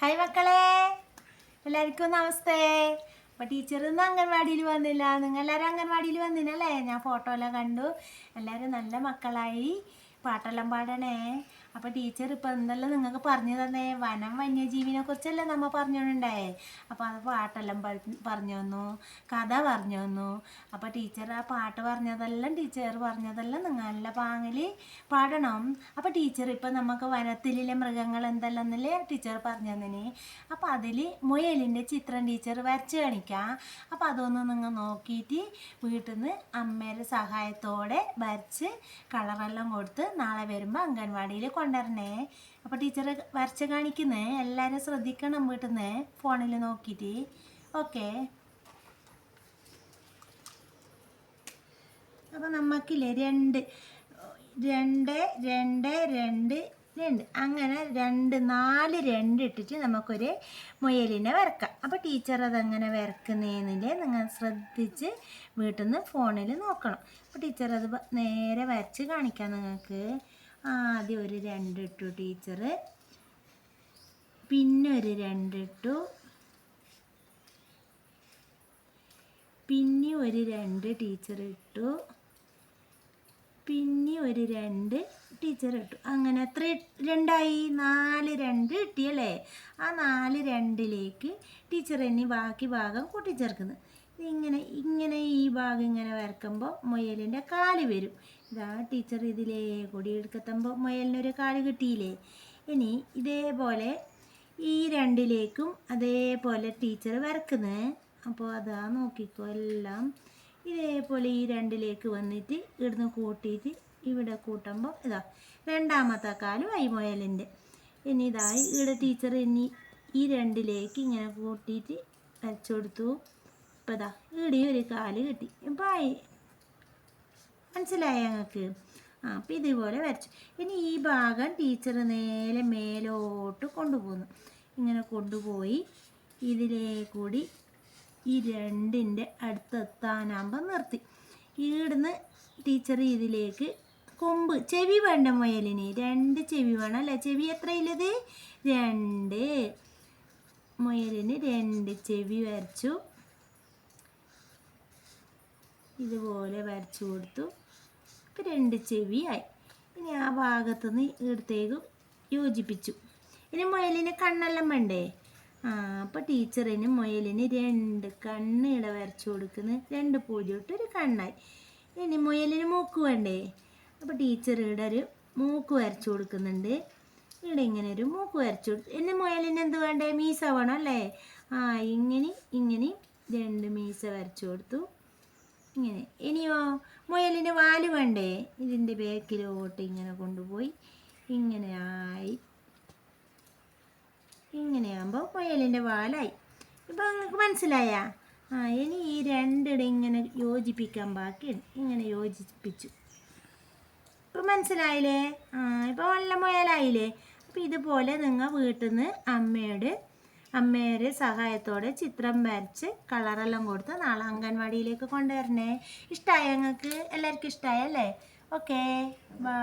Hi മക്കളെ. എല്ലാവർക്കും നമസ്തേ. അപ്പോൾ ടീച്ചർ ഇന്ന് അംഗൻവാടിയിൽ വന്നില്ല. നിങ്ങൾ എല്ലാവരും അംഗൻവാടിയിൽ വന്നിനല്ലേ? ഞാൻ ഫോട്ടോ എല്ലാം കണ്ടു. എല്ലാവരും നല്ല മക്കളായി. പാട്ടെല്ലാം പാടണേ. അപ്പോൾ ടീച്ചർ ഇപ്പൊ എന്തെല്ലാം നിങ്ങൾക്ക് പറഞ്ഞു തന്നേ വനം വന്യജീവിനെ കുറിച്ചല്ലേ നമ്മ പറഞ്ഞോണ്ടായേ അപ്പോൾ അത് പാട്ടെല്ലാം പറഞ്ഞു തന്നു കഥ പറഞ്ഞു തന്നു. അപ്പോൾ ടീച്ചർ ആ പാട്ട് പറഞ്ഞതെല്ലാം ടീച്ചർ പറഞ്ഞതെല്ലാം നല്ല പാങ്ങിൽ പാടണം. അപ്പോൾ ടീച്ചർ ഇപ്പൊ നമുക്ക് വനത്തിലെ മൃഗങ്ങൾ എന്തെല്ലാം ടീച്ചർ പറഞ്ഞു തന്നിന്. അപ്പോൾ അതിൽ മുയലിന്റെ ചിത്രം ടീച്ചർ വരച്ച് കാണിക്കാം. അപ്പോൾ അതൊന്ന് നിങ്ങൾ നോക്കിയിട്ട് വീട്ടിൽ നിന്ന് അമ്മയുടെ സഹായത്തോടെ വരച്ച് കളറെല്ലാം കൊടുത്ത് നാളെ വരുമ്പോൾ അംഗൻവാടിയിൽ കൊണ്ടുവരണേ. അപ്പോൾ ടീച്ചർ വരച്ച് കാണിക്കുന്നേ. എല്ലാവരും ശ്രദ്ധിക്കണം വീട്ടിൽ നിന്ന് ഫോണിൽ നോക്കിയിട്ട്. ഓക്കെ. അപ്പോൾ നമുക്കില്ലേ രണ്ട് രണ്ട് രണ്ട് രണ്ട് രണ്ട്. അങ്ങനെ രണ്ട് നാല് രണ്ട് ഇട്ടിട്ട് നമുക്കൊരു മുയലിനെ വരക്കാം. അപ്പോൾ ടീച്ചർ അതങ്ങനെ വരക്കുന്നതിന്റെ നിങ്ങൾ ശ്രദ്ധിച്ച് വീട്ടിൽ നിന്ന് ഫോണിൽ നോക്കണം. അപ്പോൾ ടീച്ചർ അത് നേരെ വരച്ച് കാണിക്കാം നിങ്ങൾക്ക്. ആദ്യം ഒരു രണ്ടിട്ടു ടീച്ചർ പിന്നെ ഒരു രണ്ടിട്ടു. പിന്നെ ഒരു രണ്ട് ടീച്ചർ ഇട്ടു. പിന്നെ ഒരു രണ്ട് ടീച്ചർ ഇട്ടു. അങ്ങനെ എത്ര രണ്ടായി? നാല് രണ്ട് കിട്ടിയല്ലേ? ആ നാല് രണ്ടിലേക്ക് ടീച്ചർ ഇനി ബാക്കി ഭാഗം കൂട്ടിച്ചേർക്കുന്നു. ഇങ്ങനെ ഇങ്ങനെ ഈ ഭാഗം ഇങ്ങനെ വരക്കുമ്പോൾ മുയലിന്റെ കാൽ വരും. ഇതാ ടീച്ചർ ഇതിലേ കൂടി എടുക്കത്തുമ്പോൾ മുയലിനൊരു കാൽ കിട്ടിയില്ലേ? ഇനി ഇതേപോലെ ഈ രണ്ടിലേക്കും അതേപോലെ ടീച്ചർ വരക്കുന്നത് അപ്പോൾ അതാ നോക്കിക്കോ എല്ലാം. ഇതേപോലെ ഈ രണ്ടിലേക്ക് വന്നിട്ട് ഇവിടുന്ന് കൂട്ടിയിട്ട് ഇവിടെ കൂട്ടുമ്പോൾ ഇതാ രണ്ടാമത്തെ കാലും ആയി മുയലിന്റെ ഇനി ഇതായി ഇവിടെ ടീച്ചർ ഇനി ഈ രണ്ടിലേക്ക് ഇങ്ങനെ കൂട്ടിയിട്ട് വരച്ചു കൊടുത്തു. ഇപ്പം ഇതാ ഇവിടെ ഒരു കാൽ കിട്ടി. ഇപ്പം ആയി മനസ്സിലായ ഞങ്ങൾക്ക് ആ അപ്പം ഇതുപോലെ വരച്ചു. ഇനി ഈ ഭാഗം ടീച്ചർ നേരെ മേലോട്ട് കൊണ്ടുപോകുന്നു. ഇങ്ങനെ കൊണ്ടുപോയി ഇതിലേ കൂടി ഈ രണ്ടിന്റെ അടുത്തെത്താനാകുമ്പോൾ നിർത്തി. ഈടുന്ന് ടീച്ചർ ഇതിലേക്ക് കൊമ്പ് ചെവി വേണ്ട മുയലിന്. രണ്ട് ചെവി വേണം അല്ലേ ചെവി എത്രയില്ലത് രണ്ട്. മുയലിന് രണ്ട് ചെവി വരച്ചു. ഇതുപോലെ വരച്ചു കൊടുത്തു. ഇപ്പം രണ്ട് ചെവിയായി. ഇനി ആ ഭാഗത്തുനിന്ന് ഇടത്തേക്ക് യോജിപ്പിച്ചു. ഇനി മുയലിന് കണ്ണെല്ലാം വേണ്ടേ? ആ അപ്പോൾ ടീച്ചറിന് മുയലിന് രണ്ട് കണ്ണ് ഇട വരച്ചു കൊടുക്കുന്നു. രണ്ട് പൂജയിട്ട് ഒരു കണ്ണായി. ഇനി മുയലിന് മൂക്ക് വേണ്ടേ? അപ്പോൾ ടീച്ചർ ഇവിടെ ഒരു മൂക്ക് വരച്ചു കൊടുക്കുന്നുണ്ട്. ഇവിടെ ഇങ്ങനെ ഒരു മൂക്ക് വരച്ചു കൊടുത്തു. ഇനി മുയലിന് എന്ത് വേണ്ടേ? മീസ വേണം അല്ലേ? ആ ഇങ്ങനെ ഇങ്ങനെ രണ്ട് മീസ വരച്ചു കൊടുത്തു. ഇങ്ങനെ. ഇനിയോ മുയലിന് വാൽ വേണ്ടേ? ഇതിന്റെ ബേക്കിലോട്ട് ഇങ്ങനെ കൊണ്ടുപോയി ഇങ്ങനെ ആയി ഇങ്ങനെയാകുമ്പോൾ മുയലിന്റെ വാലായി. ഇപ്പം നിങ്ങൾക്ക് മനസ്സിലായ? ആ ഇനി ഈ രണ്ടിടെ ഇങ്ങനെ യോജിപ്പിക്കാൻ ബാക്കിയുണ്ട്. ഇങ്ങനെ യോജിപ്പിച്ചു. ഇപ്പം മനസ്സിലായില്ലേ? ആ ഇപ്പം നല്ല മുയലായില്ലേ? അപ്പോൾ ഇതുപോലെ നിങ്ങൾ വീട്ടിൽ നിന്ന് അമ്മയുടെ അമ്മയുടെ സഹായത്തോടെ ചിത്രം വരച്ച് കളറെല്ലാം കൊടുത്ത് നാളെ അംഗൻവാടിയിലേക്ക് കൊണ്ടുവരണേ. ഇഷ്ടമായ ഞങ്ങൾക്ക് എല്ലാവർക്കും ഇഷ്ടമായല്ലേ ഓക്കേ ബൈ